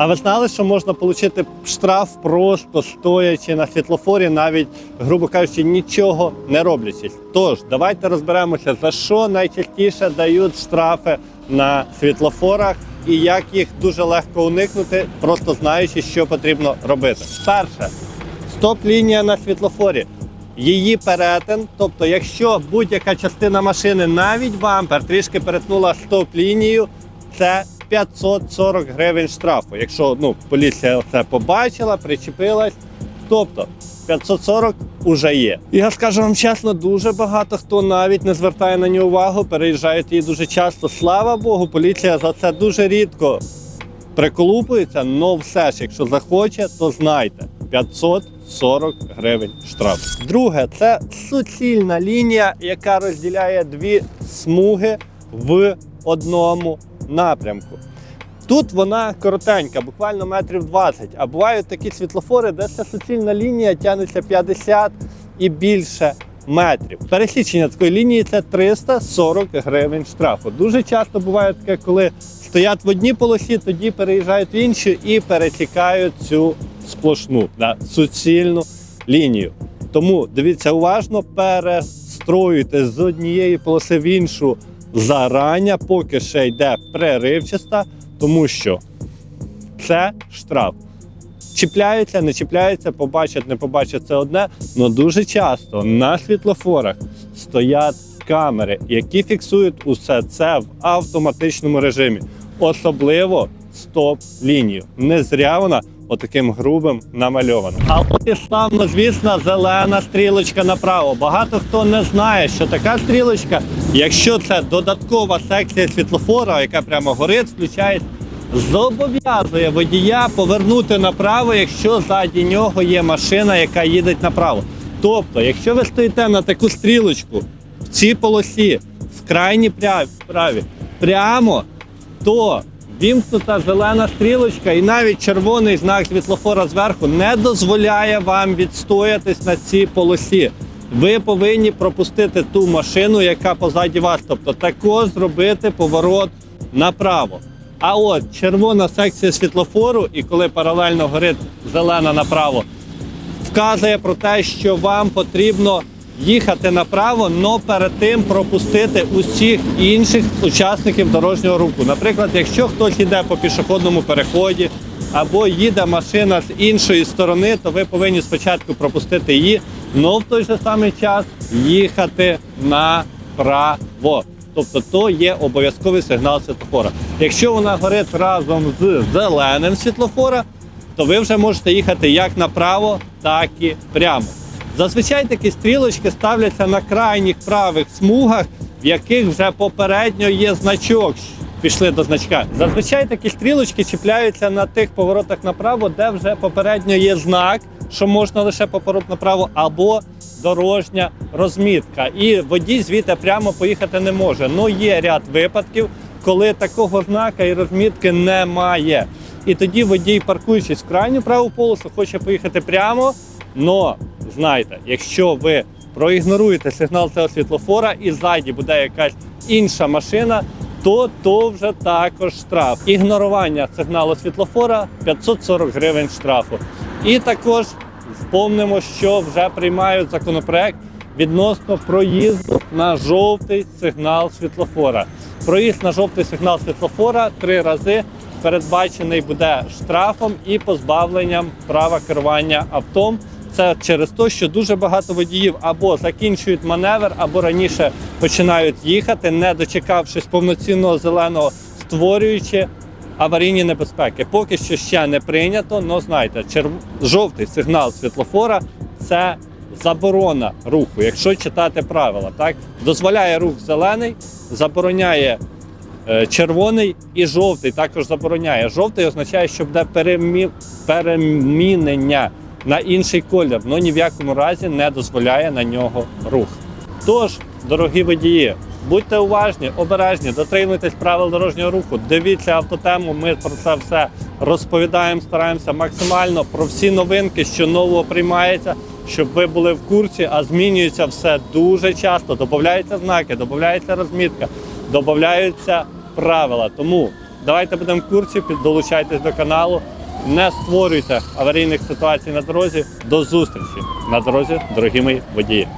А ви знали, що можна отримати штраф просто стоячи на світлофорі, навіть, грубо кажучи, нічого не роблячись. Тож, давайте розберемося, за що найчастіше дають штрафи на світлофорах і як їх дуже легко уникнути, просто знаючи, що потрібно робити. Перше, стоп-лінія на світлофорі. Її перетин, тобто, якщо будь-яка частина машини, навіть бампер, трішки перетнула стоп-лінію, це 540 гривень штрафу. Якщо ну, поліція це побачила, причепилась, тобто 540 уже є. І я скажу вам чесно, дуже багато хто навіть не звертає на нього увагу, переїжджають її дуже часто. Слава Богу, поліція за це дуже рідко приколупується, але все ж, якщо захоче, то знайте 540 гривень штраф. Друге, це суцільна лінія, яка розділяє дві смуги в одному напрямку. Тут вона коротенька, буквально метрів 20, а бувають такі світлофори, де ця суцільна лінія тягнеться 50 і більше метрів. Пересічення такої лінії це 340 гривень штрафу. Дуже часто буває таке, коли стоять в одній полосі, тоді переїжджають в іншу і перетікають цю сплошну да, суцільну лінію. Тому дивіться уважно, перестроюйте з однієї полоси в іншу зарання, поки ще йде преривчаста, тому що це штраф. Чіпляються, не чіпляються, побачать, не побачать це одне. але дуже часто на світлофорах стоять камери, які фіксують усе це в автоматичному режимі, особливо стоп-лінію. Не зря вона отаким грубим намальована. А от і славно, звісно, зелена стрілочка направо. Багато хто не знає, що така стрілочка, якщо це додаткова секція світлофора, яка прямо горить, включається, зобов'язує водія повернути направо, якщо ззаді нього є машина, яка їде направо. Тобто, якщо ви стоїте на таку стрілочку в цій полосі, в крайній праві, прямо, то вімкнута зелена стрілочка і навіть червоний знак світлофора зверху не дозволяє вам відстоятись на цій полосі. Ви повинні пропустити ту машину, яка позаді вас, тобто також зробити поворот направо. А от червона секція світлофору, і коли паралельно горить зелена направо, вказує про те, що вам потрібно їхати направо, але перед тим пропустити усіх інших учасників дорожнього руху. Наприклад, якщо хтось йде по пішохідному переході або їде машина з іншої сторони, то ви повинні спочатку пропустити її, але в той же самий час їхати направо. Тобто то є обов'язковий сигнал світлофора. Якщо вона горить разом з зеленим світлофора, то ви вже можете їхати як направо, так і прямо. Зазвичай такі стрілочки ставляться на крайніх правих смугах, в яких вже попередньо є значок. Пішли до значка. Зазвичай такі стрілочки чіпляються на тих поворотах направо, де вже попередньо є знак, що можна лише поворот направо, або дорожня розмітка. І водій звідти прямо поїхати не може. Ну є ряд випадків, коли такого знака і розмітки немає. І тоді водій, паркуючись в крайню праву полосу, хоче поїхати прямо. Но знайте, якщо ви проігноруєте сигнал цього світлофора і ззаді буде якась інша машина, то то вже також штраф. Ігнорування сигналу світлофора 540 гривень штрафу. І також вспомнимо, що вже приймають законопроект відносно проїзду на жовтий сигнал світлофора. Проїзд на жовтий сигнал світлофора три рази передбачений буде штрафом і позбавленням права керування автом. Це через те, що дуже багато водіїв або закінчують маневр, або раніше починають їхати, не дочекавшись повноцінного зеленого, створюючи аварійні небезпеки. Поки що ще не прийнято, але знайте, черв... жовтий сигнал світлофора це заборона руху, якщо читати правила. Так дозволяє рух зелений, забороняє е, червоний і жовтий. Також забороняє. Жовтий означає, що буде перемі... перемінення на інший колір, але ні в якому разі не дозволяє на нього рух. Тож, дорогі водії, будьте уважні, обережні, дотримуйтесь правил дорожнього руху, дивіться автотему. Ми про це все розповідаємо, стараємося максимально про всі новинки, що нового приймається, щоб ви були в курсі, а змінюється все дуже часто. Додаються знаки, додається розмітка, додаються правила. Тому давайте будемо в курсі, долучайтесь до каналу. Не створюйте аварійних ситуацій на дорозі. До зустрічі на дорозі, дорогі мої водії.